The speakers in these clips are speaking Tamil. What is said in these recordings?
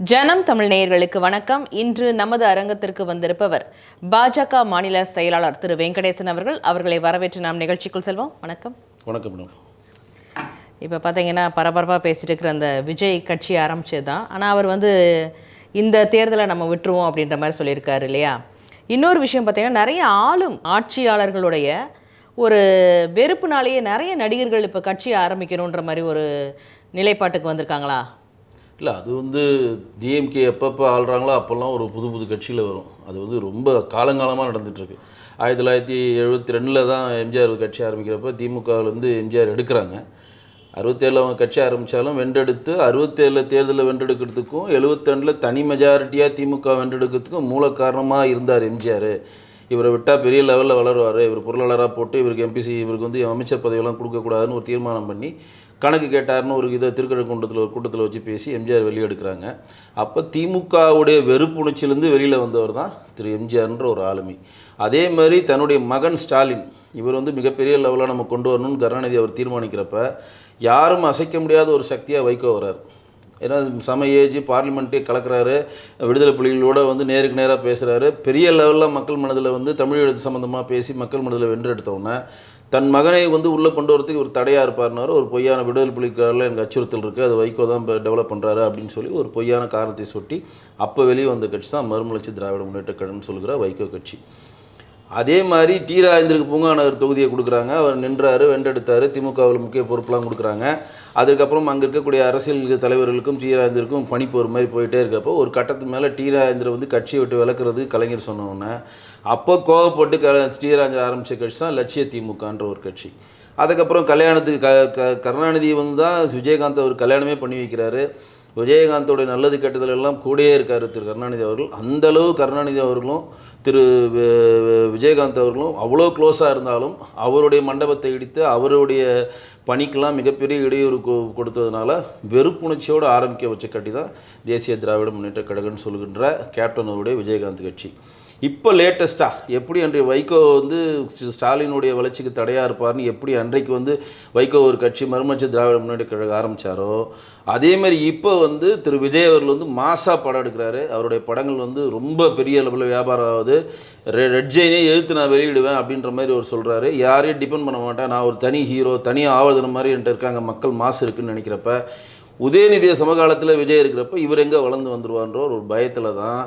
ஜனம் தமிழ் நேயர்களுக்கு வணக்கம். இன்று நமது அரங்கத்திற்கு வந்திருப்பவர் பாஜக மாநில செயலாளர் திரு வெங்கடேசன் அவர்கள். அவர்களை வரவேற்று நாம் நிகழ்ச்சிக்குள் செல்வோம். வணக்கம். வணக்கம் மேடம். இப்போ பார்த்தீங்கன்னா பரபரப்பாக பேசிட்டு இருக்கிற அந்த விஜய் கட்சி ஆரம்பிச்சது தான் ஆனால் அவர் வந்து இந்த தேர்தலை நம்ம விட்டுருவோம் அப்படின்ற மாதிரி சொல்லியிருக்காரு இல்லையா? இன்னொரு விஷயம் பார்த்தீங்கன்னா நிறைய ஆளும் ஆட்சியாளர்களுடைய ஒரு வெறுப்புனாலேயே நிறைய நடிகர்கள் இப்போ கட்சி ஆரம்பிக்கணுன்ற மாதிரி ஒரு நிலைப்பாட்டுக்கு வந்திருக்காங்களா? இல்லை அது வந்து டிஎம்கே எப்பப்போ ஆள்றாங்களோ அப்போல்லாம் ஒரு புது புது கட்சியில் வரும். அது வந்து ரொம்ப காலங்காலமாக நடந்துகிட்ருக்கு ஆயிரத்தி தொள்ளாயிரத்தி எழுபத்தி ரெண்டில் தான் எம்ஜிஆர் கட்சி ஆரம்பிக்கிறப்ப திமுகவில் வந்து எம்ஜிஆர் எடுக்கிறாங்க. அறுபத்தேழில் அவங்க கட்சி ஆரம்பித்தாலும் வென்றெடுத்து அறுபத்தேழில் தேர்தலில் வென்றெடுக்கிறதுக்கும் எழுபத்திரெண்டில் தனி மெஜாரிட்டியாக திமுக வென்றெடுக்கிறதுக்கும் மூல காரணமாக இருந்தார் எம்ஜிஆர். இவரை விட்டால் பெரிய லெவலில் வளருவார். இவர் பொருளாளராக போட்டு இவருக்கு எம்பிசி இவருக்கு வந்து அமைச்சர் பதவியெல்லாம் கொடுக்கக்கூடாதுன்னு ஒரு தீர்மானம் பண்ணி கணக்கு கேட்டார்னு ஒரு இதை திருக்கழுக்குன்றத்தில் ஒரு கூட்டத்தில் வச்சு பேசி எம்ஜிஆர் வெளியே எடுக்கிறாங்க. அப்போ திமுகவுடைய வெறுப்புணர்ச்சியிலேருந்து வெளியில் வந்தவர் தான் திரு எம்ஜிஆர்ன்ற ஒரு ஆளுமை. அதே மாதிரி தன்னுடைய மகன் ஸ்டாலின் இவர் வந்து மிகப்பெரிய லெவலில் நம்ம கொண்டு வரணும்னு கருணாநிதி அவர் தீர்மானிக்கிறப்ப யாரும் அசைக்க முடியாத ஒரு சக்தியாக வைகோ வர்றார். ஏன்னா சம ஏஜ் பார்லிமெண்ட்டே கலக்கிறாரு விடுதலை புலிகளோட வந்து நேருக்கு நேராக பேசுகிறாரு பெரிய லெவலில் மக்கள் மனதில் வந்து தமிழ் எழுத்து சம்மந்தமாக பேசி மக்கள் மனதில் வென்றெடுத்தவுடனே தன் மகனை வந்து உள்ளே கொண்டு வரதுக்கு ஒரு தடையாக இருப்பார்னாரு. ஒரு பொய்யான விடுதல் புலிக்காரில் எனக்கு அச்சுறுத்தல் இருக்குது அது வைகோ தான் இப்போ டெவலப் பண்ணுறாரு அப்படின்னு சொல்லி ஒரு பொய்யான காரணத்தை சொட்டி அப்போ வெளியே வந்த கட்சி தான் மறுமலர்ச்சி திராவிட முன்னேற்ற கழகம்னு சொல்கிற வைகோ கட்சி. அதே மாதிரி டி ராஜேந்திரக்கு பூங்கா நகர் தொகுதியை கொடுக்குறாங்க. அவர் நின்றாரு வென்றெடுத்தார். திமுகவில் முக்கிய பொறுப்பெலாம் கொடுக்குறாங்க. அதுக்கப்புறம் அங்கே இருக்கக்கூடிய அரசியல் தலைவர்களுக்கும் டி ராஜேந்திரக்கும் பணிப்பு மாதிரி போயிட்டே இருக்கப்போ ஒரு கட்டத்துக்கு மேலே டி ராஜேந்திர வந்து கட்சியை விட்டு விளக்குறது கலைஞர் சொன்னோன்னே அப்போ கோவப்பட்டு க டி ராஜேந்திர ஆரம்பித்த கட்சி தான் லட்சிய திமுகன்ற ஒரு கட்சி. அதுக்கப்புறம் கல்யாணத்துக்கு க க கருணாநிதி வந்து தான் விஜயகாந்த் அவர் கல்யாணமே பண்ணி வைக்கிறாரு. விஜயகாந்தோடைய நல்லது கெட்டதில் எல்லாம் கூடயே இருக்கார் திரு கருணாநிதி அவர்கள். அந்த அளவு கருணாநிதி அவர்களும் திரு விஜயகாந்த் அவர்களும் அவ்வளோ க்ளோஸாக இருந்தாலும் அவருடைய மண்டபத்தை இடித்து அவருடைய பணிக்கெல்லாம் மிகப்பெரிய இடையூறு கொடுத்ததுனால வெறுப்புணர்ச்சியோடு ஆரம்பிக்க வச்ச கட்சி தான் தேசிய திராவிட முன்னேற்ற கழகம்னு சொல்கின்ற கேப்டன் அவருடைய விஜயகாந்த் கட்சி. இப்போ லேட்டஸ்ட்டாக எப்படி அன்றைய வைகோ வந்து ஸ்டாலினுடைய வளர்ச்சிக்கு தடையாக இருப்பார்னு எப்படி அன்றைக்கு வந்து வைகோ ஒரு கட்சி மறுமலர்ச்சி திராவிட முன்னேற்ற கழகம் ஆரம்பித்தாரோ அதேமாதிரி இப்போ வந்து திரு விஜய் அவர்கள் வந்து மாசாக படம் எடுக்கிறாரு. அவருடைய படங்கள் வந்து ரொம்ப பெரிய லெவலில் வியாபாரம் ஆகுது. ரெ ரெட் ஜெயினே எழுத்து நான் வெளியிடுவேன் அப்படின்ற மாதிரி அவர் சொல்கிறாரு யாரையும் டிபெண்ட் பண்ண மாட்டேன். நான் ஒரு தனி ஹீரோ தனியாக ஆவதுன மாதிரி என்கிட்ட இருக்காங்க. மக்கள் மாசு இருக்குன்னு நினைக்கிறப்ப உதயநிதிய சமகாலத்தில் விஜய் இருக்கிறப்ப இவர் எங்கே வளர்ந்து வந்துருவான்ற ஒரு பயத்தில் தான்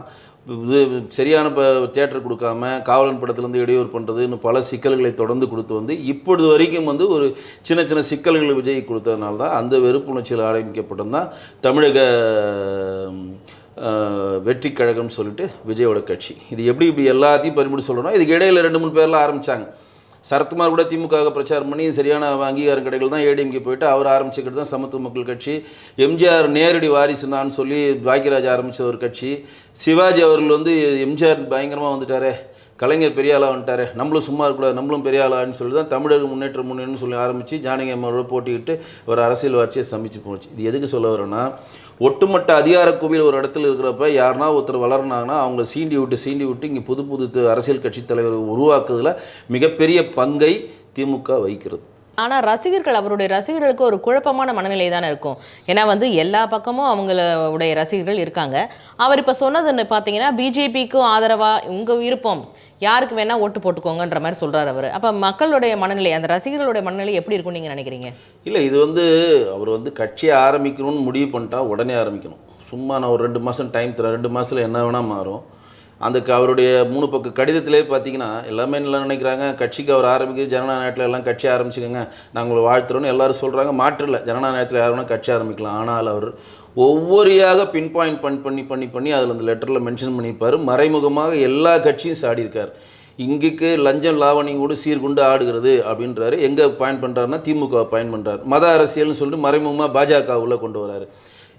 இது சரியான இப்போ தேட்டர் கொடுக்காம காவலன் படத்துலேருந்து இடையூறு பண்ணுறது இன்னும் பல சிக்கல்களை தொடர்ந்து கொடுத்து வந்து இப்பொழுது வரைக்கும் வந்து ஒரு சின்ன சின்ன சிக்கல்களை விஜய் கொடுத்ததுனால தான் அந்த வெறுப்புணர்ச்சியில் ஆரம்பிக்கப்பட்டது தான் தமிழக வெற்றி கழகம்னு சொல்லிட்டு விஜயோட கட்சி. இது எப்படி இப்படி எல்லாத்தையும் பரிமுடி சொல்லணும் இதுக்கு இடையில ரெண்டு மூணு பேர்லாம் ஆரம்பித்தாங்க சரத்குமார் கூட திமுக பிரச்சாரம் பண்ணி சரியான அங்கீகாரம் கிடைக்கல தான் ஏடிஎம்கே போயிட்டு அவர் ஆரம்பிச்சுக்கிட்டு தான் சமத்துவ மக்கள் கட்சி. எம்ஜிஆர் நேரடி வாரிசுனான்னு சொல்லி பாக்யராஜ் ஆரம்பித்த ஒரு கட்சி. சிவாஜி அவர்கள் வந்து எம்ஜிஆர் பயங்கரமாக வந்துட்டாரே. கலைஞர் பெரிய ஆளாக நம்மளும் சும்மா இருக்கக்கூடாது நம்மளும் பெரிய ஆளான்னு சொல்லி தான் தமிழக முன்னேற்ற முன்னேன்னு சொல்லி ஆரம்பித்து ஜானகி அம்மாவோட போட்டிக்கிட்டு ஒரு அரசியல் வளர்ச்சியை சமைச்சு போச்சு. இது எதுக்கு சொல்ல வரேன்னா ஒட்டுமொத்த அதிகார குவியல் ஒரு இடத்துல இருக்கிறப்ப யாருனா ஒருத்தர் வளர்னாங்கன்னா அவங்கள சீண்டி விட்டு சீண்டி விட்டு இங்கே புது புது அரசியல் கட்சி தலைவர் உருவாக்குதில் மிகப்பெரிய பங்கை திமுக வகிக்கிறது. ஆனால் ரசிகர்கள் அவருடைய ரசிகர்களுக்கு ஒரு குழப்பமான மனநிலை தானே இருக்கும். ஏன்னா வந்து எல்லா பக்கமும் அவங்களுடைய ரசிகர்கள் இருக்காங்க. அவர் இப்போ சொன்னதுன்னு பார்த்தீங்கன்னா பிஜேபிக்கும் ஆதரவாக உங்கள் விருப்பம் யாருக்கு வேணால் ஓட்டு போட்டுக்கோங்கன்ற மாதிரி சொல்கிறார் அவர். அப்போ மக்களுடைய மனநிலை அந்த ரசிகர்களுடைய மனநிலை எப்படி இருக்கும்னு நீங்கள் நினைக்கிறீங்க? இல்லை இது வந்து அவர் வந்து கட்சியை ஆரம்பிக்கணும்னு முடிவு பண்ணிட்டா உடனே ஆரம்பிக்கணும். சும்மா நான் ஒரு ரெண்டு மாதம் டைம் தரேன் ரெண்டு மாதத்தில் என்ன வேணால் மாறும். அந்த க- அவருடைய மூணு பக்க கடிதத்திலே பார்த்தீங்கன்னா எல்லாமே என்ன நினைக்கிறாங்க. கட்சிக்கு அவர் ஆரம்பிக்க ஜனநாயகத்தில் எல்லாம் கட்சி ஆரம்பிச்சுக்கோங்க. நாங்கள் உங்களை வாழ்த்துறோன்னு எல்லாரும் சொல்கிறாங்க மாற்றில்ல. ஜனநாயகத்தில் யார் வேணால் கட்சி ஆரம்பிக்கலாம். ஆனால் அவர் ஒவ்வொருயாக பின் பாயிண்ட் பண் பண்ணி பண்ணி பண்ணி அதில் அந்த லெட்டரில் மென்ஷன் பண்ணியிருப்பார். மறைமுகமாக எல்லா கட்சியும் சாடியிருக்கார். இங்குக்கு லஞ்சம் லாவணியோடு சீர்கொண்டு ஆடுகிறது அப்படின்றாரு. எங்கே பாயிண்ட் பண்ணுறாருன்னா திமுக பாயிண்ட் பண்ணுறாரு மத அரசியல்னு சொல்லிட்டு மறைமுகமாக பாஜக உள்ளே கொண்டு வராரு.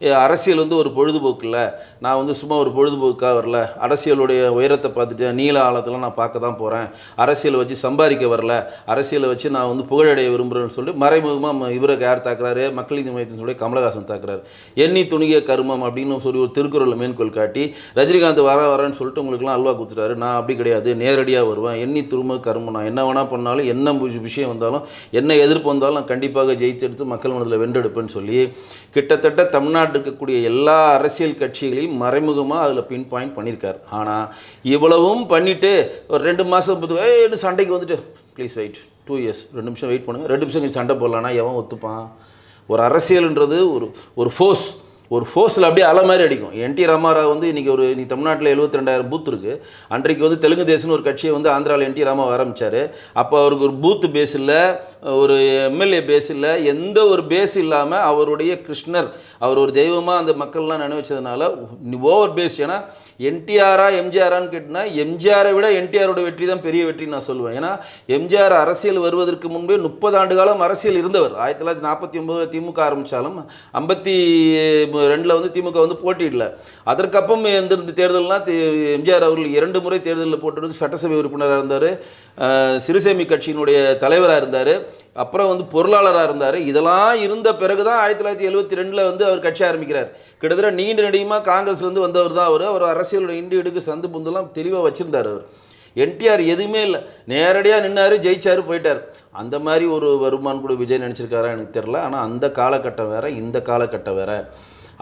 அரசியல் வந்து ஒரு பொழுதுபோக்கு இல்லை நான் வந்து சும்மா ஒரு பொழுதுபோக்காக வரல. அரசியலுடைய உயரத்தை பார்த்துட்டு நீல ஆழத்தில் நான் பார்க்க தான் போகிறேன் அரசியலை வச்சு சம்பாதிக்க வரல. அரசியலை வச்சு நான் வந்து புகழடைய விரும்புகிறேன்னு சொல்லிட்டு மறைமுகமாக இவரை யார் தாக்குறாரு? மக்கள் நீதி மையத்தின் சொல்லி கமலஹாசன் தாக்குறாரு. எண்ணி துணிக கருமம் அப்படின்னு சொல்லி ஒரு திருக்குறளை மேற்கோள் காட்டி ரஜினிகாந்த் வர வரேன்னு சொல்லிட்டு உங்களுக்குலாம் அல்வா கொடுத்துட்டாரு நான் அப்படி கிடையாது. நேரடியாக வருவேன். எண்ணி துரும கருமம். நான் என்ன வேணால் பண்ணாலும் என்ன விஷயம் வந்தாலும் என்ன எதிர்ப்பு வந்தாலும் நான் கண்டிப்பாக ஜெயித்தெடுத்து மக்கள் மனதில் வென்றெடுப்பேன்னு சொல்லி கிட்டத்தட்ட தமிழ்நாடு தமிழ்நாட்டில் இருக்கக்கூடிய எல்லா அரசியல் கட்சிகளையும் மறைமுகமாக அதில் பின் பாயிண்ட் பண்ணியிருக்கார் ஆனால் இவ்வளவும் பண்ணிட்டு ஒரு ரெண்டு மாதம் ஏன்னு சண்டைக்கு வந்துட்டு? ப்ளீஸ் வெயிட் டூ இயர்ஸ் ரெண்டு நிமிஷம் வெயிட் பண்ணுங்கள் ரெண்டு நிமிஷம் சண்டை போடலான்னா எவன் ஒத்துப்பான்? ஒரு அரசியல்ன்றது ஒரு ஒரு ஃபோர்ஸ் ஒரு ஃபோர்ஸில் அப்படியே அலை மாதிரி அடிக்கும். என்டி ராமாராவ் வந்து இன்றைக்கி ஒரு நீ தமிழ்நாட்டில் எழுபத்தி ரெண்டாயிரம் பூத் இருக்குது அன்றைக்கு வந்து தெலுங்கு தேசம்னு ஒரு கட்சியை வந்து ஆந்திராவில் என்டி ராமாவை ஆரம்பித்தார் அப்போ அவருக்கு ஒரு பூத் பேஸ் இல்லை ஒரு எம்எல்ஏ பேஸ் இல்லை எந்த ஒரு பேஸ் இல்லாமல் அவருடைய கிருஷ்ணர் அவர் ஒரு தெய்வமாக அந்த மக்கள்லாம் நினைவச்சதுனால ஓவர் பேஸ் ஏன்னா என்டிஆரா எம்ஜிஆரான்னு கேட்டினா எம்ஜிஆரை விட என்டிஆரோட வெற்றி தான் பெரிய வெற்றின்னு நான் சொல்லுவேன். ஏன்னா எம்ஜிஆர் அரசியல் வருவதற்கு முன்பே முப்பது ஆண்டு காலம் அரசியல் இருந்தவர். ஆயிரத்தி தொள்ளாயிரத்தி நாற்பத்தி ஒன்பதில் திமுக ஆரம்பித்தாலும் ஐம்பத்தி ரெண்டில் வந்து திமுக வந்து போட்டியிடல. அதற்கப்புறம் எந்திருந்த தேர்தல்லாம் எம்ஜிஆர் அவர்கள் இரண்டு முறை தேர்தலில் போட்டு சட்டசபை உறுப்பினராக இருந்தார். சிறுசேமி கட்சியினுடைய தலைவராக இருந்தார். அப்புறம் வந்து பொருளாளராக இருந்தார். இதெல்லாம் இருந்த பிறகு தான் ஆயிரத்தி தொள்ளாயிரத்தி எழுபத்தி ரெண்டில் வந்து அவர் கட்சி ஆரம்பிக்கிறார். கிட்டத்தட்ட நீண்ட நெடியுமாக காங்கிரஸ்லேருந்து வந்தவர் தான் அவர். அவர் அரசியலோட இண்டு இடுக்கு சந்து புந்தெல்லாம் தெளிவாக வச்சுருந்தார் அவர். என்டிஆர் எதுவுமே இல்லை. நேரடியாக நின்னார் ஜெயிச்சாரு போயிட்டார். அந்த மாதிரி ஒரு வருமான் கூட விஜய் நினச்சிருக்காரா எனக்கு தெரில ஆனால் அந்த காலகட்டம் வேறு இந்த காலகட்டம் வேறு.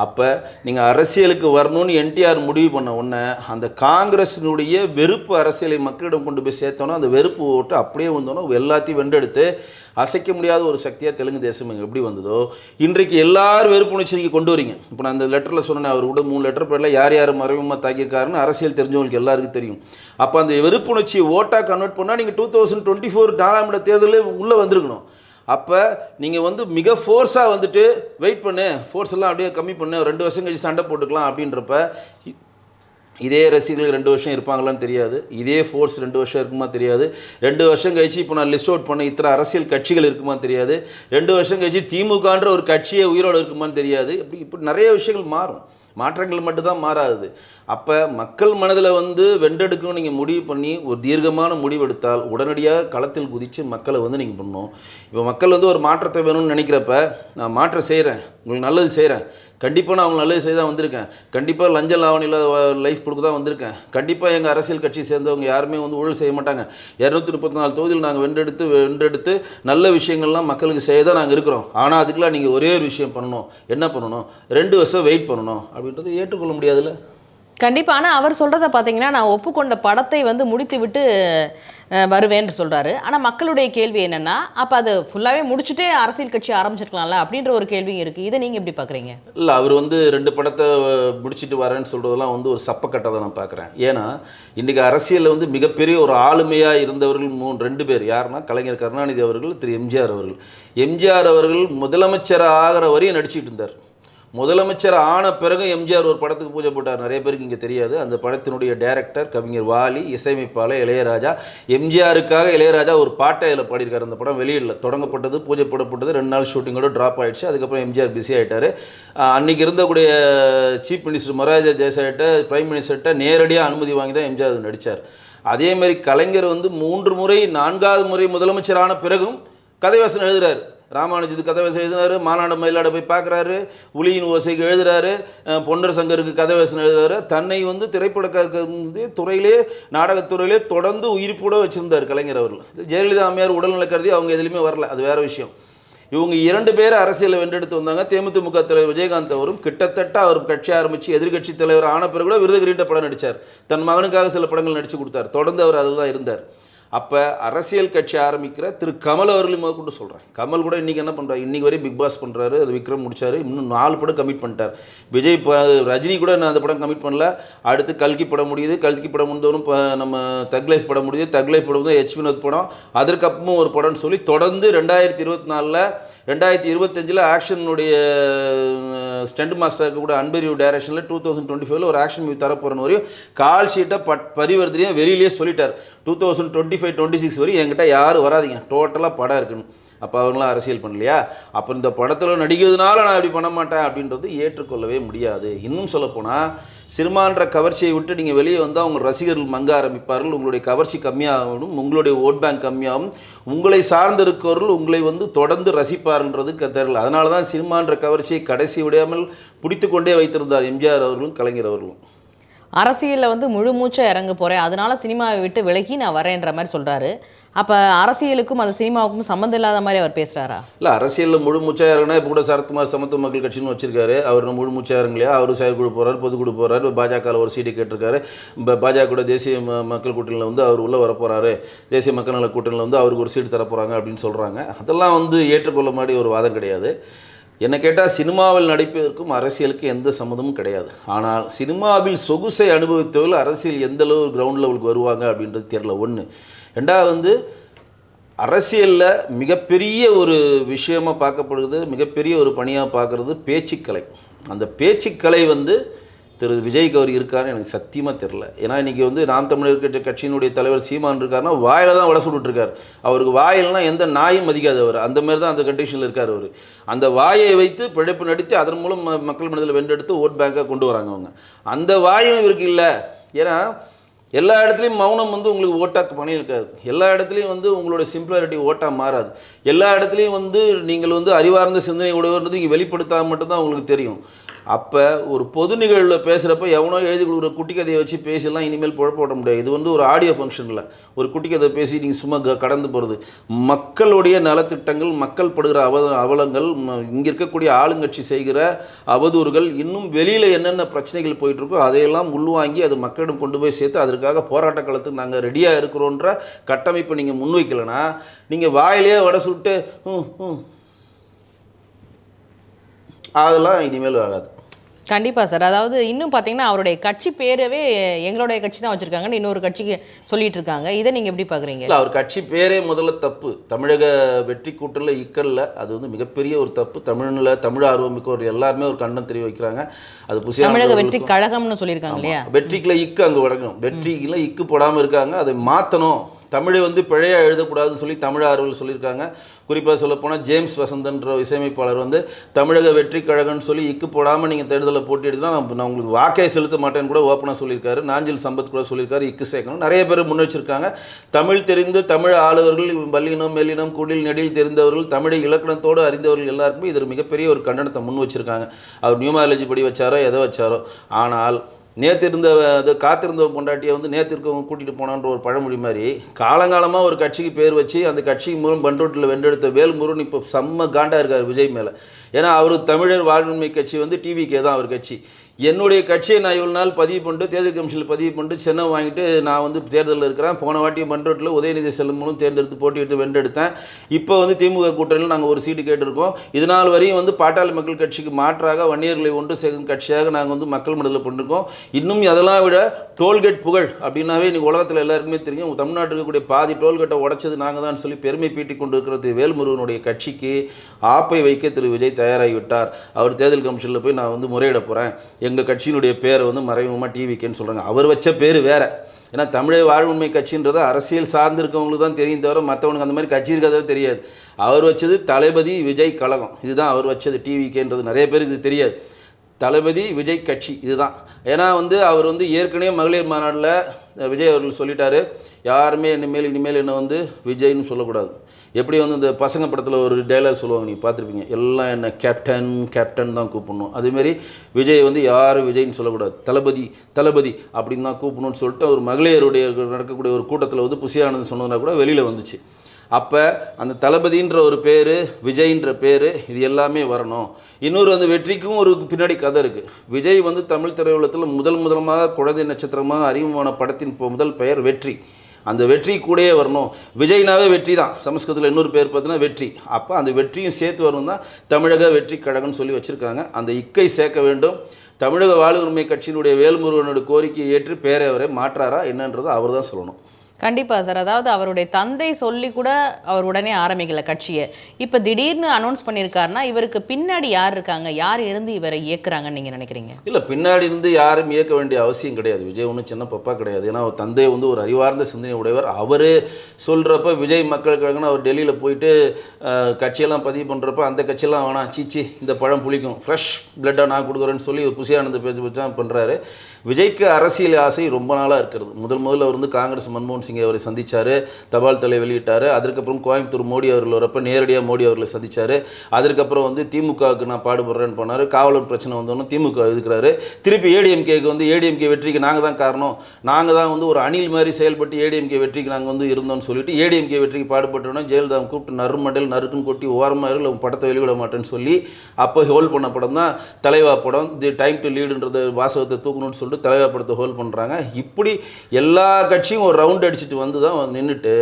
அப்போ நீங்கள் அரசியலுக்கு வரணும்னு என்டிஆர் முடிவு பண்ண உடனே அந்த காங்கிரஸினுடைய வெறுப்பு அரசியலை மக்களிடம் கொண்டு போய் சேர்த்தோன்னா அந்த வெறுப்பு ஓட்டு அப்படியே வந்தோன்னா எல்லாத்தையும் வென்றெடுத்து அசைக்க முடியாத ஒரு சக்தியாக தெலுங்கு தேசம் இங்கே எப்படி வந்ததோ இன்றைக்கு எல்லாரும் வெறுப்புணர்ச்சி நீங்கள் கொண்டு வரீங்க. இப்போ நான் அந்த லெட்டரில் சொன்னேன் அவர் கூட மூணு லெட்டர் பேரில் யார் யார் மறைமுகமாக தாக்கியிருக்காருன்னு அரசியல் தெரிஞ்சவங்களுக்கு எல்லாருக்கும் தெரியும். அப்போ அந்த வெறுப்புணர்ச்சியை ஓட்டாக கன்வெர்ட் பண்ணால் நீங்கள் டூ தௌசண்ட் டுவெண்ட்டி ஃபோர் நாலாம் இட தேர்தலில் உள்ளே வந்திருக்கணும். அப்போ நீங்கள் வந்து மிக ஃபோர்ஸாக வந்துட்டு வெயிட் பண்ணு ஃபோர்ஸ் எல்லாம் அப்படியே கம்மி பண்ணு ரெண்டு வருஷம் கழிச்சு சண்டை போட்டுக்கலாம் அப்படின்றப்ப இதே ரசிகர்கள் ரெண்டு வருஷம் இருப்பாங்களான்னு தெரியாது. இதே ஃபோர்ஸ் ரெண்டு வருஷம் இருக்குமா தெரியாது. ரெண்டு வருஷம் கழிச்சு இப்போ நான் லிஸ்ட் அவுட் பண்ண இத்தனை அரசியல் கட்சிகள் இருக்குமான்னு தெரியாது. ரெண்டு வருஷம் கழிச்சு திமுகன்ற ஒரு கட்சியே உயிரோடு இருக்குமான்னு தெரியாது. இப்படி இப்படி நிறைய விஷயங்கள் மாறும். மாற்றங்கள் மட்டும்தான் மாறாது. அப்போ மக்கள் மனதில் வந்து வென்றெடுக்கணும் நீங்கள் முடிவு பண்ணி ஒரு தீர்க்கமான முடிவெடுத்தால் உடனடியாக களத்தில் குதித்து மக்களை வந்து நீங்கள் பண்ணணும். இப்போ மக்கள் வந்து ஒரு மாற்றத்தை வேணும்னு நினைக்கிறப்ப நான் மாற்றம் செய்கிறேன் உங்களுக்கு நல்லது செய்கிறேன் கண்டிப்பாக நான் அவங்க நல்லது செய்ய தான் வந்திருக்கேன். கண்டிப்பாக லஞ்ச லாவணியில் லைஃப் கொடுக்க தான் வந்திருக்கேன். கண்டிப்பாக எங்கள் அரசியல் கட்சி சேர்ந்தவங்க யாருமே வந்து ஊழல் செய்ய மாட்டாங்க. இரநூத்தி முப்பத்தி நாலு தொகுதியில் நாங்கள் வென்றெடுத்து வென்றெடுத்து நல்ல விஷயங்கள்லாம் மக்களுக்கு செய்ய தான் நாங்கள் இருக்கிறோம். ஆனால் அதுக்கெலாம் நீங்கள் ஒரே ஒரு விஷயம் பண்ணணும். என்ன பண்ணணும்? ரெண்டு வருஷம் வெயிட் பண்ணணும். அப்படின்றது ஏற்றுக்கொள்ள முடியாதுல்ல? கண்டிப்பாக ஆனால் அவர் சொல்கிறத பார்த்தீங்கன்னா நான் ஒப்புக்கொண்ட படத்தை வந்து முடித்து விட்டு வருவேன் வருவேன்னு ஆனால் மக்களுடைய கேள்வி என்னென்னா அப்போ அது ஃபுல்லாகவே முடிச்சுட்டே அரசியல் கட்சி ஆரம்பிச்சிருக்கலாம்ல அப்படின்ற ஒரு கேள்வியும் இருக்குது இதை நீங்கள் எப்படி பார்க்குறீங்க இல்லை அவர் வந்து ரெண்டு படத்தை முடிச்சுட்டு முடிச்சிட்டு வரேன்னு சொல்கிறதெல்லாம் வந்து ஒரு சப்பக்கட்டை தான் நான் பார்க்குறேன் ஏன்னா இன்றைக்கி அரசியலில் வந்து மிகப்பெரிய ஒரு ஆளுமையாக இருந்தவர்கள் மூணு ரெண்டு பேர். யாருன்னா கலைஞர் கருணாநிதி அவர்கள் திரு எம்ஜிஆர் அவர்கள். எம்ஜிஆர் அவர்கள் முதலமைச்சர் ஆகிற வரையும் நடிச்சிட்டு இருந்தார். முதலமைச்சர் ஆன பிறகு எம்ஜிஆர் ஒரு படத்துக்கு பூஜை போட்டார். நிறைய பேருக்கு இங்கே தெரியாது. அந்த படத்தினுடைய டைரக்டர் கவிஞர் வாலி இசையமைப்பாளர் இளையராஜா. எம்ஜிஆருக்காக இளையராஜா ஒரு பாட்டை அதில் பாடியிருக்காரு. அந்த படம் வெளியிடல தொடங்கப்பட்டது பூஜை போடப்பட்டது. ரெண்டு நாள் ஷூட்டிங்கோட ட்ராப் ஆயிடுச்சு. அதுக்கப்புறம் எம்ஜிஆர் பிஸி ஆகிட்டார் அன்னைக்கு இருந்தக்கூடிய சீஃப் மினிஸ்டர் மொராஜா தேசாயிட்ட பிரைம் மினிஸ்டர்கிட்ட நேரடியாக அனுமதி வாங்கி தான் எம்ஜிஆர் நடித்தார் அதேமாரி கலைஞர் வந்து மூன்று முறை நான்காவது முறை முதலமைச்சரான பிறகும் கதைவாசனம் எழுதுறாரு. ராமானுஜத்துக்கு கதைவாசம் எழுதினாரு மாநாடு மயிலாட போய் பார்க்குறாரு உளியின் ஓசைக்கு எழுதுறாரு பொன்னர் சங்கருக்கு கதைவாசனம் எழுதுறாரு. தன்னை வந்து திரைப்பட வந்து துறையிலே நாடகத்துறையிலே தொடர்ந்து உயிர்ப்போட வச்சுருந்தார் கலைஞர் அவர்கள். ஜெயலலிதா அம்மையார் உடல்நல கருதி அவங்க எதுலையுமே வரல அது வேற விஷயம். இவங்க இரண்டு பேர் அரசியலை வென்றெடுத்து வந்தாங்க. தேமுதிமுக தலைவர் விஜயகாந்த் அவரும் கிட்டத்தட்ட அவர் கட்சி ஆரம்பித்து எதிர்க்கட்சி தலைவர் ஆன பிறகு கூட விருதுகிரீண்ட படம் நடித்தார் தன் மகனுக்காக சில படங்கள் நடித்து கொடுத்தார். தொடர்ந்து அவர் அதுதான் இருந்தார். அப்போ அரசியல் கட்சி ஆரம்பிக்கிற திரு கமல் அவர்களையும் முதற்கொண்டு சொல்கிறேன் கமல் கூட இன்றைக்கி என்ன பண்ணுறாரு இன்றைக்கி வரையும் பிக் பாஸ் பண்ணுறாரு அது விக்ரம் முடித்தார் இன்னும் நாலு படம் கமிட் பண்ணிட்டார். விஜய் ப ரஜினி கூட நான் அந்த படம் கமிட் பண்ணல. அடுத்து கல்கி படம் முடியுது. கல்கி படம் முடிந்தவரும் இப்போ நம்ம தக்லைஃப் படம் முடியுது. தக்லைஃப் படம் தான் ஹெச் வினோத் படம். அதற்கப்புறமும் ஒரு படம்னு சொல்லி தொடர்ந்து ரெண்டாயிரத்தி இருபத்தி நாலில் ரெண்டாயிரத்தி இருபத்தஞ்சில் ஆக்ஷனுடைய ஸ்டெண்ட் மாஸ்டருக்கு கூட அன்பரிவு டைரக்ஷனில் டூ தௌசண்ட் டுவெண்ட்டி ஃபைவ்ல ஒரு ஆக்ஷன் மூவி தரப்போகிறன்னு வரையும் கால் ஷீட்டை பட் பரிவர்த்தனையும் வெளியிலேயே சொல்லிட்டார். Two thousand twenty five twenty six வரையும் என்கிட்ட யாரும் வராதீங்க. டோட்டலாக படம் இருக்குன்னு. அப்போ அவங்களாம் அரசியல் பண்ணலையா? அப்போ இந்த படத்தில் நடிக்கிறதுனால நான் அப்படி பண்ண மாட்டேன் அப்படின்றது ஏற்றுக்கொள்ளவே முடியாது. இன்னும் சொல்லப்போனால் சினிமான்ற கவர்ச்சியை விட்டு நீங்கள் வெளியே வந்தால் உங்கள் ரசிகர்கள் மங்க ஆரம்பிப்பார்கள். உங்களுடைய கவர்ச்சி கம்மியாகும் உங்களுடைய ஓட் பேங்க் கம்மியாகும். உங்களை சார்ந்திருக்கவர்கள் உங்களை வந்து தொடர்ந்து ரசிப்பார்ன்றது க- தெரியல. அதனால தான் சினிமான்ற கவர்ச்சியை கடைசி விடாமல் பிடித்து கொண்டே வைத்திருந்தார் எம்ஜிஆர் அவர்களும் கலைஞர் அவர்களும். அரசியலில் வந்து முழு மூச்சை இறங்க போகிறேன் அதனால சினிமாவை விட்டு விலகி நான் வரேன்ற மாதிரி சொல்கிறாரு அப்போ அரசியலுக்கும் அந்த சினிமாவுக்கும் சம்மந்தம் இல்லாத மாதிரி அவர் பேசுகிறாரா இல்லை அரசியலில் முழு மூச்சாக இப்போ கூட சரத்குமார் சமத்துவ மக்கள் கட்சின்னு வச்சிருக்காரு. அவர் முழு மூச்சாக இல்லையா? அவர் செயற்குழு போகிறார் பொதுக்குழு போகிறார் பாஜகவில் ஒரு சீட்டு கேட்டிருக்காரு. இப்போ பாஜக கூட தேசிய ம- மக்கள் கூட்டணியில் வந்து அவர் உள்ளே வரப்போகிறாரு தேசிய மக்கள் நல கூட்டணியில் வந்து அவருக்கு ஒரு சீட்டு தரப்போகிறாங்க அப்படின்னு சொல்கிறாங்க அதெல்லாம் வந்து ஏற்றுக்கொள்ள மாதிரி ஒரு வாதம் கிடையாது. என்னை கேட்டால் சினிமாவில் நடிப்பதற்கும் அரசியலுக்கு எந்த சம்மந்தமும் கிடையாது. ஆனால் சினிமாவில் சொகுசை அனுபவித்தவர்கள் அரசியல் எந்த அளவு கிரவுண்ட் லெவலுக்கு வருவாங்க அப்படின்றது தெரியல. ஒன்று ரெண்டாவது வந்து அரசியலில் மிகப்பெரிய ஒரு விஷயமாக பார்க்கப்படுகிறது மிகப்பெரிய ஒரு பணியாக பார்க்குறது பேச்சுக்கலை. அந்த பேச்சுக்கலை வந்து திரு. விஜய் அவர் இருக்காருன்னு எனக்கு சத்தியமாக தெரில ஏன்னா இன்றைக்கி வந்து நாம் தமிழர் கட்சி கட்சியினுடைய தலைவர் சீமான் இருக்காருன்னா வாயில் தான் வட சுட்டுருக்கார் அவருக்கு வாயில்னா எந்த நாயும் மதிக்காது அவர். அந்த மாதிரி தான் அந்த கண்டிஷனில் இருக்கார் அவர். அந்த வாயை வைத்து பிழைப்பு நடித்து அதன் மூலம் மக்கள் மனதில் வென்றெடுத்து ஓட் பேங்காக கொண்டு வராங்க அவங்க. அந்த வாயும் இவருக்கு இல்லை. ஏன்னா எல்லா இடத்துலையும் மௌனம் வந்து உங்களுக்கு ஓட்டாக்கு பணி இருக்காது. எல்லா இடத்துலையும் வந்து உங்களோட சிம்பிளாரிட்டி ஓட்டாக மாறாது. எல்லா இடத்துலையும் வந்து நீங்கள் வந்து அறிவார்ந்த சிந்தனை உடையவர்ன்றது இங்கே வெளிப்படுத்தாம மட்டும்தான் உங்களுக்கு தெரியும். அப்போ ஒரு பொது நிகழ்வில் பேசுகிறப்ப எவனோ எழுதி கொடுக்குற குட்டி கதையை வச்சு பேசிலாம் இனிமேல் புழப்ப ஓட்ட முடியாது. இது வந்து ஒரு ஆடியோ ஃபங்க்ஷனில் ஒரு குட்டி கதை பேசி நீங்கள் சும்மா க- கடந்து போகிறது மக்களுடைய நலத்திட்டங்கள் மக்கள் படுகிற அவ அவலங்கள் இங்கே இருக்கக்கூடிய ஆளுங்கட்சி செய்கிற அவதூறுகள் இன்னும் வெளியில் என்னென்ன பிரச்சனைகள் போயிட்டுருக்கோ அதையெல்லாம் உள்வாங்கி அது மக்களிடம் கொண்டு போய் சேர்த்து அதற்காக போராட்ட காலத்துக்கு நாங்கள் ரெடியாக இருக்கிறோன்ற கட்டமைப்பை நீங்கள் முன்வைக்கலைன்னா நீங்கள் வாயிலேயே வடை சுட்டு அதெல்லாம் இனிமேல் ஆகாது கண்டிப்பா சார். அதாவது இன்னும் பார்த்தீங்கன்னா அவருடைய கட்சி பேரவே எங்களுடைய கட்சி தான் வச்சிருக்காங்கன்னு இன்னொரு கட்சிக்கு சொல்லிட்டு இருக்காங்க இதை நீங்க எப்படி பாக்குறீங்க? இல்லை அவர் கட்சி பேரே முதல்ல தப்பு. தமிழக வெற்றி கூட்டணியில் இக்கல்ல. அது வந்து மிகப்பெரிய ஒரு தப்பு. தமிழில் தமிழ் ஆர்வமிக்கவர் எல்லாருமே ஒரு கண்டனம் தெரிவிக்கிறாங்க அது புசியா தமிழக வெற்றி கழகம்னு சொல்லியிருக்காங்க இல்லையா? வெற்றிக்குள்ள இக்கு அங்கே வழங்கணும். வெற்றிக்குள்ள இக்கு போடாமல் இருக்காங்க. அதை மாற்றணும் தமிழை வந்து பிழையாக எழுதக்கூடாதுன்னு சொல்லி தமிழ் ஆர்வல் சொல்லியிருக்காங்க. குறிப்பாக சொல்லப்போனால் ஜேம்ஸ் வசந்தன்ற இசையமைப்பாளர் வந்து தமிழக வெற்றி கழகம்னு சொல்லி இக்கு போடாமல் நீங்கள் தேர்தலில் போட்டி எடுத்துனா நான் நான் உங்களுக்கு வாக்கை செலுத்த மாட்டேன்னு கூட ஓப்பனாக சொல்லியிருக்காரு. நாஞ்சில் சம்பத் கூட சொல்லியிருக்காரு இக்கு சேர்க்கணும். நிறைய பேர் முன் வச்சிருக்காங்க. தமிழ் தெரிந்து தமிழ் ஆளுவர்கள் வல்லினம் மெல்லினம் குடில் நெடில் தெரிந்தவர்கள் தமிழை இலக்கணத்தோடு அறிந்தவர்கள் எல்லாருக்குமே இது மிகப்பெரிய ஒரு கண்டனத்தை முன் வச்சிருக்காங்க. அவர் நியூமாலஜி படி வச்சாரோ எதை வச்சாரோ. ஆனால் நேற்று இருந்த அது காத்திருந்த பொண்டாட்டியை வந்து நேற்று இருக்கவங்க கூட்டிகிட்டு போனான்ற ஒரு பழமொழி மாதிரி காலங்காலமாக ஒரு கட்சிக்கு பேர் வச்சு அந்த கட்சி மூலம் பண்ருட்டில் வென்றெடுத்த வேல்முருகன் இப்போ செம்ம காண்டாக இருக்கார் விஜய் மேலே. ஏன்னா அவர் தமிழர் வாழ்வுரிமை கட்சி வந்து டிவிக்கே தான் அவர் கட்சி. என்னுடைய கட்சியை நான் இவ்வளோ நாள் பதிவு பண்ணிட்டு தேர்தல் கமிஷனில் பதிவு பண்ணிட்டு சின்னம் வாங்கிட்டு நான் வந்து தேர்தலில் இருக்கிறேன். போன வாட்டி மன்றத்தில் உதயநிதி செல்லும் மூலம் தேர்ந்தெடுத்து போட்டியிட்டு வென்றெடுத்தேன். இப்போ வந்து திமுக கூட்டணியில் நாங்கள் ஒரு சீட்டு கேட்டிருக்கோம். இது நாள் வரையும் வந்து பாட்டாளி மக்கள் கட்சிக்கு மாற்றாக வன்னியர்களை ஒன்று சேர்க்கும் கட்சியாக நாங்கள் வந்து மக்கள் மனதில் பண்ணிருக்கோம் இன்னும் அதெல்லாம் விட டோல்கேட் புகழ் அப்படின்னாவே இன்றைக்கி உலகத்தில் எல்லாருக்குமே தெரியும். தமிழ்நாட்டில் இருக்கக்கூடிய பாதி டோல்கேட்டை உடச்சது நாங்கள் தான் சொல்லி பெருமை பீட்டி கொண்டு இருக்கிறது வேல்முருகனுடைய கட்சிக்கு ஆப்பை வைக்க திரு விஜய் தயாராகிவிட்டார். அவர் தேர்தல் கமிஷனில் போய் நான் வந்து முறையிட போகிறேன் எங்கள் கட்சியினுடைய பேரை வந்து மறைமுகமாக டிவிக்கேன்னு சொல்கிறாங்க அவர் வச்ச பேர் வேறு. ஏன்னா தமிழக வாழ்வுண்மை கட்சின்றது அரசியல் சார்ந்து இருக்கவங்களுக்கு தான் தெரியும் தவிர மற்றவனுக்கு அந்த மாதிரி கட்சி இருக்கிறதே தெரியாது. அவர் வச்சது தளபதி விஜய் கழகம். இதுதான் அவர் வச்சது டிவிக்கேன்றது நிறைய பேருக்கு இது தெரியாது. தளபதி விஜய் கட்சி இதுதான். ஏன்னா வந்து அவர் வந்து ஏற்கனவே மகளிர் மாநாட்டில் விஜய் அவர்கள் சொல்லிட்டாரு யாருமே இனிமேல் இனிமேல் என்ன வந்து விஜய்னு சொல்லக்கூடாது. எப்படி வந்து இந்த பசங்க படத்தில் ஒரு டைலாக் சொல்லுவாங்க நீங்கள் பார்த்துருப்பீங்க. எல்லாம் என்ன கேப்டன் கேப்டன் தான் கூப்பிடணும். அதேமாரி விஜய் வந்து யாரும் விஜய்னு சொல்லக்கூடாது. தளபதி தளபதி அப்படின்னு தான் கூப்பிடணும்னு சொல்லிட்டு ஒரு மகளிருடைய நடக்கக்கூடிய ஒரு கூட்டத்தில் வந்து புசியானது சொன்னதுனா கூட வெளியில் வந்துச்சு. அப்போ அந்த தளபதின்ற ஒரு பேர் விஜய்ன்ற பேர் இது எல்லாமே வரணும். இன்னொரு அந்த வெற்றிக்கும் ஒரு பின்னாடி கதை இருக்குது விஜய் வந்து தமிழ் திரையுலகத்தில் முதல் முதலமாக குழந்தை நட்சத்திரமாக அறிமுகமான படத்தின் முதல் பெயர் வெற்றி. அந்த வெற்றி கூடயே வரணும். விஜய்னாவே வெற்றி தான். சமஸ்கிருதத்தில் இன்னொரு பேர் பார்த்தீங்கன்னா வெற்றி. அப்போ அந்த வெற்றியும் சேர்த்து வரணும் தான் தமிழக வெற்றி கழகம்னு சொல்லி வச்சுருக்காங்க. அந்த இக்கை சேர்க்க வேண்டும். தமிழக வாழ்வுரிமை கட்சியினுடைய வேல்முருகனுடைய கோரிக்கையை ஏற்று பேரவரை மாற்றாரா என்னன்றதை அவர் தான் சொல்லணும். கண்டிப்பாக சார் அதாவது அவருடைய தந்தை சொல்லி கூட அவர் உடனே ஆரம்பிக்கல கட்சியை. இப்போ திடீர்னு அனௌன்ஸ் பண்ணியிருக்காருன்னா இவருக்கு பின்னாடி யார் இருக்காங்க? யார் இருந்து இவரை இயக்குறாங்கன்னு நீங்கள் நினைக்கிறீங்க? இல்லை பின்னாடி இருந்து யாரும் இயக்க வேண்டிய அவசியம் கிடையாது. விஜய் ஒன்றும் சின்ன பப்பா கிடையாது. ஏன்னா அவர் தந்தை வந்து ஒரு அறிவார்ந்த சிந்தனை உடையவர். அவர் சொல்கிறப்ப விஜய் மக்களுக்காகன்னு அவர் டெல்லியில் போயிட்டு கட்சியெல்லாம் பதிவு பண்ணுறப்ப அந்த கட்சியெல்லாம் வேணாம். சீச்சி இந்த பழம் புளிக்கும். ஃப்ரெஷ் பிளட்டாக நான் கொடுக்குறேன்னு சொல்லி ஒரு புசியானந்த பேச்சு வச்சு தான் பண்ணுறாரு விஜய்க்கு அரசியல் ஆசை ரொம்ப நாளாக இருக்கிறது. முதல் முதல்ல அவர் வந்து காங்கிரஸ் மன்மோகன் சிங்கை அவரை சந்திச்சாரு. தபால் தலை வெளியிட்டார். அதுக்கப்புறம் கோயம்புத்தூர் மோடி அவர்கள் வரப்ப நேரடியாக மோடி அவர்களை சந்திச்சாரு. அதுக்கப்புறம் வந்து திமுகவுக்கு நான் பாடுபடுறேன்னு போனார். காவலர் பிரச்சனை வந்தோன்னு திமுக இருக்கிறாரு திருப்பி ஏடிஎம்கேக்கு வந்து ஏடிஎம்கே வெற்றிக்கு நாங்கள் தான் காரணம். நாங்கள் தான் வந்து ஒரு அணில் மாதிரி செயல்பட்டு ஏடிஎம்கே வெற்றிக்கு நாங்கள் வந்து இருந்தோம்னு சொல்லிட்டு ஏடிஎம்கே வெற்றிக்கு பாடுபட்டோன்னா ஜெயலலிதா கூப்பிட்டு நறுமண்டல் நறுக்குன்னு கொட்டி ஓரமாக இருக்கு படத்தை வெளியிட மாட்டேன்னு சொல்லி அப்போ ஹோல்ட் பண்ண படம் தான் தலைவா படம். தி டைம் டு லீடுன்றது வாசகத்தை தூக்கணும்னு சொல்லிட்டு தலைவா படத்தை ஹோல்ட் பண்ணுறாங்க இப்படி எல்லா கட்சியும் ஒரு ரவுண்ட் அடிச்சுட்டு வந்து தான் நின்றுட்டு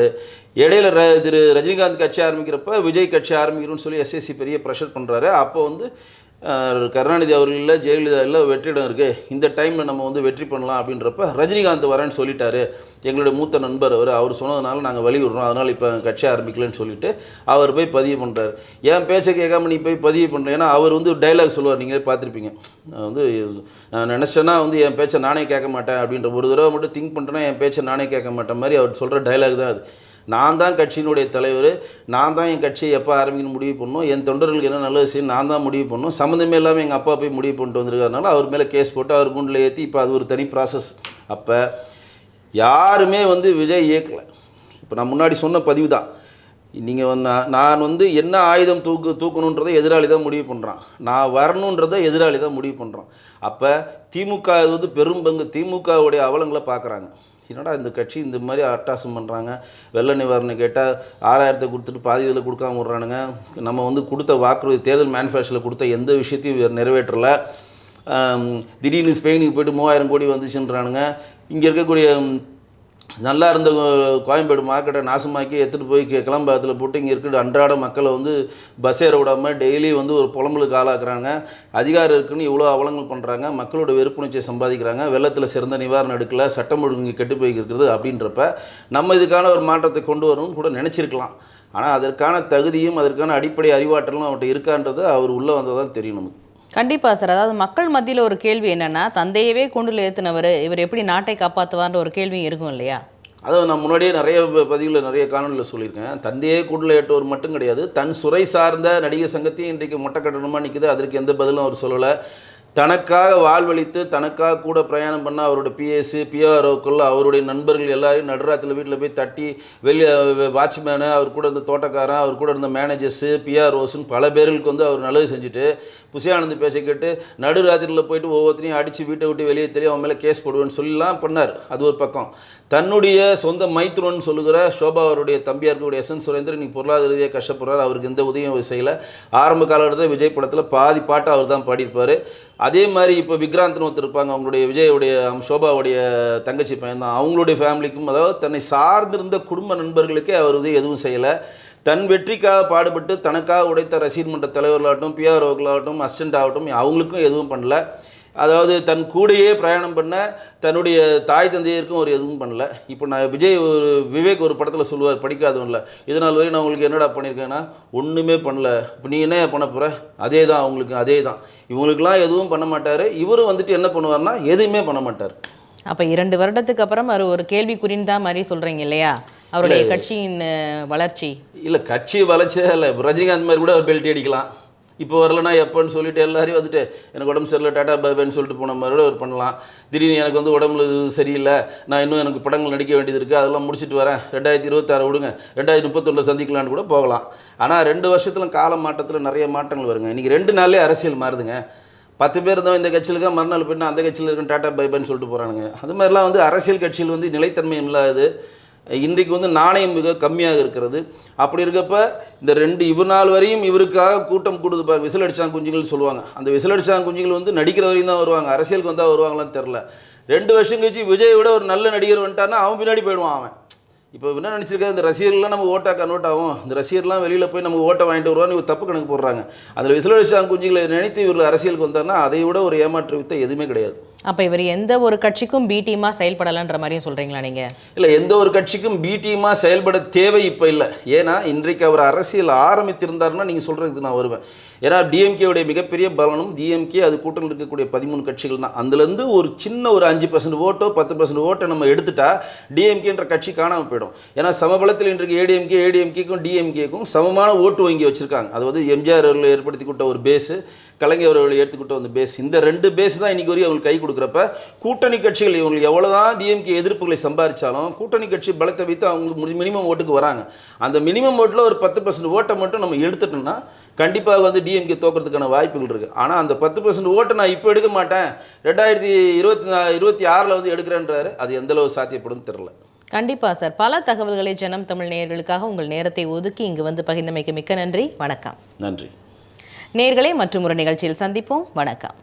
இடையில ர திரு ரஜினிகாந்த் கட்சி ஆரம்பிக்கிறப்ப விஜய் கட்சி ஆரம்பிக்கிறோம்னு சொல்லி எஸ்எஸ்சி பெரிய ப்ரெஷர் பண்ணுறாரு அப்போ வந்து கருணாநிதி அவர்கள் இல்லை ஜெயலலிதா இல்லை வெற்றிடம் இருக்குது இந்த டைமில் நம்ம வந்து வெற்றி பண்ணலாம் அப்படின்றப்ப ரஜினிகாந்த் வரேன்னு சொல்லிட்டாரு. எங்களுடைய மூத்த நண்பர் அவர் அவர் சொன்னதுனால நாங்கள் வெளியிடுறோம் அதனால் இப்போ கட்சி ஆரம்பிக்கலன்னு சொல்லிட்டு அவர் போய் பதிவு பண்ணுறாரு என் பேச்சை கேட்காம நீ போய் பதிவு பண்ணுறேன் ஏன்னா அவர் வந்து டைலாக் சொல்லுவார். நீங்களே பார்த்துருப்பீங்க. நான் வந்து நான் நினச்சேன்னா வந்து என் பேச்சை நானே கேட்க மாட்டேன் அப்படின்ற ஒரு தடவை மட்டும் திங்க் பண்ணிட்டேன்னா என் பேச்சை நானே கேட்க மாட்டேன் மாதிரி அவர் சொல்கிற டைலாக் தான் அது. நான் தான் கட்சியினுடைய தலைவர் நான் தான் என் கட்சியை எப்போ ஆரம்பிக்கணும் முடிவு பண்ணணும் என் தொண்டர்களுக்கு என்ன நல்லது செய்யணும் நான் தான் முடிவு பண்ணணும். சம்மந்தமே இல்லாமல் எங்கள் அப்பா போய் முடிவு பண்ணிட்டு வந்திருக்காருனால அவர் மேலே கேஸ் போட்டு அவர் குண்டில் ஏற்றி இப்போ அது ஒரு தனி ப்ராசஸ் அப்போ யாருமே வந்து விஜய் இயக்கலை. இப்போ நான் முன்னாடி சொன்ன பதிவு தான். நீங்கள் வந்து நான் வந்து என்ன ஆயுதம் தூக்கு தூக்கணுன்றதை எதிராளி தான் முடிவு பண்ணுறான் நான் வரணுன்றதை எதிராளி தான் முடிவு பண்ணுறான் அப்போ திமுக வந்து பெரும் பங்கு திமுகவுடைய அவலங்களை பார்க்குறாங்க என்னடா இந்த கட்சி இந்த மாதிரி அட்டாசம் பண்ணுறாங்க வெள்ள நிவாரணம் கேட்டால் ஆறாயிரத்தை கொடுத்துட்டு பாதி இதில் கொடுக்காம விட்றானுங்க. நம்ம வந்து கொடுத்த வாக்குறுதி தேர்தல் மேனிஃபெஸ்டோவில் கொடுத்த எந்த விஷயத்தையும் நிறைவேற்றலை. திடீர்னு ஸ்பெயினுக்கு போய்ட்டு மூவாயிரம் கோடி வந்துச்சுன்றானுங்க. இங்கே இருக்கக்கூடிய நல்லா இருந்த கோ- கோயம்பேடு மார்க்கெட்டை நாசமாக்கி எடுத்துகிட்டு போய் கி- கிளம்பாத்தில் போட்டு இங்கே இருக்கிற அன்றாட மக்களை வந்து பஸ் ஏற விடாமல் டெய்லி வந்து ஒரு புலம்பலுக்கு ஆளாக்குறாங்க. அதிகாரம் இருக்குன்னு இவ்வளோ அவலங்கள் பண்ணுறாங்க மக்களோட வெறுப்புணர்ச்சியை சம்பாதிக்கிறாங்க. வெள்ளத்தில் சிறந்த நிவாரணம் எடுக்கல. சட்டம் ஒழுங்கு கெட்டு போய் இருக்கிறது அப்படின்றப்ப நம்ம இதுக்கான ஒரு மாற்றத்தை கொண்டு வரணும்னு கூட நினச்சிருக்கலாம். ஆனால் அதற்கான தகுதியும் அதற்கான அடிப்படை அறிவாற்றலும் அவர்கிட்ட இருக்கான்றது அவர் உள்ளே வந்தால் தான் தெரியும் நமக்கு. கண்டிப்பாக சார். அதாவது மக்கள் மத்தியில் ஒரு கேள்வி என்னென்னா தந்தையவே கொண்டுல ஏற்றினவர் இவர் எப்படி நாட்டை காப்பாற்றுவார்ன்ற ஒரு கேள்வி இருக்கும் இல்லையா? அதை நான் முன்னாடியே நிறைய பதிவில் நிறைய காணொலியில் சொல்லியிருக்கேன். தந்தையே கூட்டில் ஏற்றவர் மட்டும் கிடையாது தன் சுரை சார்ந்த நடிகர் சங்கத்தையும் இன்றைக்கு மொட்டை கட்டணமாக நிற்குது அதற்கு எந்த பதிலும் அவர் சொல்லலை. தனக்காக வாழ்வழித்து தனக்காக கூட பிரயாணம் பண்ண அவரோட பிஎஸ்சி பிஆர்ஓக்குள்ள அவருடைய நண்பர்கள் எல்லாரையும் நடுராத்தில் வீட்டில் போய் தட்டி வெளியே வாட்ச்மேனு அவர் கூட இருந்த தோட்டக்காரன் அவர் கூட இருந்த மேனேஜர்ஸு பிஆர்ஓஸ்ன்னு பல பேர்களுக்கு வந்து அவர் நல்லது செஞ்சுட்டு புசியானந்த் பேச கேட்டு நடுராத்திரியில் போயிட்டு ஒவ்வொருத்தரையும் அடித்து வீட்டை விட்டு வெளியே தெரிய அவன் மேலே கேஸ் போடுவேன்னு சொல்லலாம் பண்ணார். அது ஒரு பக்கம். தன்னுடைய சொந்த மைத்ரோன்னு சொல்லுகிற சோபா அவருடைய தம்பியாக இருக்கக்கூடிய எஸ் என் சுரேந்திரன் நீங்கள் பொருளாதார ரீதியாக கஷ்டப்படுறாரு. அவருக்கு எந்த உதவியும் செய்யலை. ஆரம்ப காலகட்டத்தில் விஜய் படத்தில் பாதி பாட்டை அவர் தான் பாடியிருப்பார். அதே மாதிரி இப்போ விக்ராந்த்னு ஒருத்தர் இருப்பாங்க அவங்களுடைய விஜயுடைய சோபாவுடைய தங்கச்சி பையன் தான் அவங்களுடைய ஃபேமிலிக்கும் அதாவது தன்னை சார்ந்திருந்த குடும்ப நண்பர்களுக்கே அவர் வந்து எதுவும் செய்யலை. தன் வெற்றிக்காக பாடுபட்டு தனக்காக உடைத்த ரசிகர் மன்ற தலைவர்களாகட்டும் பிஆர்ஓக்களாகட்டும் அசிஸ்டண்ட் ஆகட்டும் அவங்களுக்கும் எதுவும் பண்ணல. அதாவது தன் கூடையே பிரயாணம் பண்ண தன்னுடைய தாய் தந்தையருக்கும் ஒரு எதுவும் பண்ணல. இப்போ நான் விஜய் ஒரு விவேக் ஒரு படத்தில் சொல்லுவார் படிக்காதவன்ல இது நாள் வரையும் நான் உங்களுக்கு என்னடா பண்ணியிருக்கேன்னா ஒன்றுமே பண்ணல. இப்போ நீ என்ன பண்ண போகிற அதே தான் அவங்களுக்கு அதே தான் இவங்களுக்கெல்லாம் எதுவும் பண்ண மாட்டார். இவரும் வந்துட்டு என்ன பண்ணுவார்னா எதுவுமே பண்ண மாட்டார். அப்ப இரண்டு வருடத்துக்கு அப்புறம் அவர் ஒரு கேள்விக்குறின்னு தான் மாதிரி சொல்றீங்க இல்லையா? அவருடைய கட்சியின் வளர்ச்சி. இல்லை கட்சி வளர்ச்சதே இல்லை. ரஜினிகாந்த் மாதிரி கூட அவர் பெல்ட் அடிக்கலாம். இப்போ வரலனா எப்போன்னு சொல்லிட்டு எல்லாரையும் வந்துட்டு எனக்கு உடம்பு சரியில்லை டாட்டா பாய்னு சொல்லிட்டு போன மாதிரி ஒரு பண்ணலாம். திடீர்னு எனக்கு வந்து உடம்புல இது சரியில்லை. நான் இன்னும் எனக்கு படங்கள் நடிக்க வேண்டியது இருக்குது அதெல்லாம் முடிச்சுட்டு வரேன். ரெண்டாயிரத்தி இருபத்தாறு விடுங்க. ரெண்டாயிரத்தி முப்பத்தொன்னில் சந்திக்கலான்னு கூட போகலாம். ஆனால் ரெண்டு வருஷத்துல கால மாற்றத்தில் நிறைய மாற்றங்கள் வருங்க. இன்றைக்கி ரெண்டு நாள்லேயே அரசியல் மாறுதுங்க. பத்து பேர் இருந்தவன் இந்த கட்சியில் இருக்கா மறுநாள் போயிட்டு அந்த கட்சியில் இருக்கேன் டாட்டா பைபைன்னு சொல்லிட்டு போகிறானுங்க அது மாதிரிலாம் வந்து அரசியல் கட்சியில் வந்து நிலைத்தன்மை இல்லாது இன்றைக்கு வந்து நாணயம் மிக கம்மியாக இருக்கிறது. அப்படி இருக்கப்ப இந்த ரெண்டு இவர் நாள் வரையும் இவருக்காக கூட்டம் கூடுது பாருங்க. விசில் அடிச்சாங்க குஞ்சுகள் சொல்லுவாங்க. அந்த விசில் அடிச்சாங்க குஞ்சுகள் வந்து நடிக்கிற வரையும் தான் வருவாங்க. அரசியலுக்கு வந்தால் வருவாங்களான்னு தெரில ரெண்டு வருஷம் கழிச்சு விஜய் விட ஒரு நல்ல நடிகர் வந்துட்டான்னா அவன் பின்னாடி போயிடுவான் அவன். இப்போ என்ன நினச்சிருக்காரு? இந்த ரசிகர்லாம் நம்ம ஓட்டாக கன்வெர்ட் ஆகும். இந்த ரசிகர்லாம் வெளியில் போய் நம்ம ஓட்டை வாங்கிட்டு வருவான்னு இவர் தப்பு கணக்கு போடுறாங்க. அதில் விசிலடிச்சாங்க குஞ்சுகளை நினைத்து இவர் அரசியலுக்கு வந்தாருன்னா அதை விட ஒரு ஏமாற்று வித்தை எதுவுமே கிடையாது. அப்போ இவர் எந்த ஒரு கட்சிக்கும் பி டீமாக செயல்படலன்ற மாதிரியும் சொல்கிறீங்களா நீங்கள் இல்லை எந்த ஒரு கட்சிக்கும் பி டீமாக செயல்பட தேவை இப்போ இல்லை. ஏன்னா இன்றைக்கு அவர் அரசியல் ஆரம்பித்திருந்தாருன்னா நீங்கள் சொல்கிறதுக்கு நான் வருவேன். ஏன்னா டிஎம்கேவுடைய மிகப்பெரிய பலனும் டிஎம்கே அது கூட்டணியில் இருக்கக்கூடிய பதிமூணு கட்சிகள் தான். அதுலேருந்து ஒரு சின்ன ஒரு அஞ்சு பர்சன்ட் ஓட்டோ பத்து பர்சன்ட் ஓட்டை நம்ம எடுத்துட்டா டிஎம்கேன்ற கட்சி காணாமல் போயிடும். ஏன்னா சமபலத்தில் இன்றைக்கு ஏடிஎம்கே ஏடிஎம்கேக்கும் டிஎம்கேக்கும் சமமான ஓட்டு வங்கி வச்சுருக்காங்க. அது வந்து எம்ஜிஆர் ஏற்படுத்தி கொடுத்த ஒரு பேஸு கலைஞர் அவர்கள் ஏற்றுக்கிட்ட அந்த பேஸ் இந்த ரெண்டு பேஸ் தான் இன்றைக்கி வரையும் அவங்களுக்கு கை கொடுக்குறப்ப கூட்டணி கட்சிகள் இவங்களுக்கு எவ்வளோதான் டிஎம்கே எதிர்ப்புகளை சம்பாதிச்சாலும் கூட்டணி கட்சி பலத்தை வைத்து அவங்களுக்கு மினிமம் ஓட்டுக்கு வராங்க. அந்த மினிமம் ஓட்டில் ஒரு பத்து பர்சன்ட் ஓட்டை மட்டும் நம்ம எடுத்துட்டோம்னா கண்டிப்பாக வந்து டிஎம்கே தோக்கிறதுக்கான வாய்ப்புகள் இருக்குது ஆனால் அந்த பத்து பர்சன்ட் ஓட்டை நான் இப்போ எடுக்க மாட்டேன். ரெண்டாயிரத்தி இருபத்தி நா இருபத்தி ஆறில் வந்து எடுக்கிறேன்றாரு. அது எந்த அளவு சாத்தியப்படும் தெரில கண்டிப்பா சார் பல தகவல்களை ஜனம் தமிழ் நேயர்களுக்காக உங்கள் நேரத்தை ஒதுக்கி இங்கு வந்து பகிர்ந்தமைக்கு மிக்க நன்றி. வணக்கம். நன்றி. நேர்களை மற்றும் ஒரு நிகழ்ச்சியில் சந்திப்போம். வணக்கம்.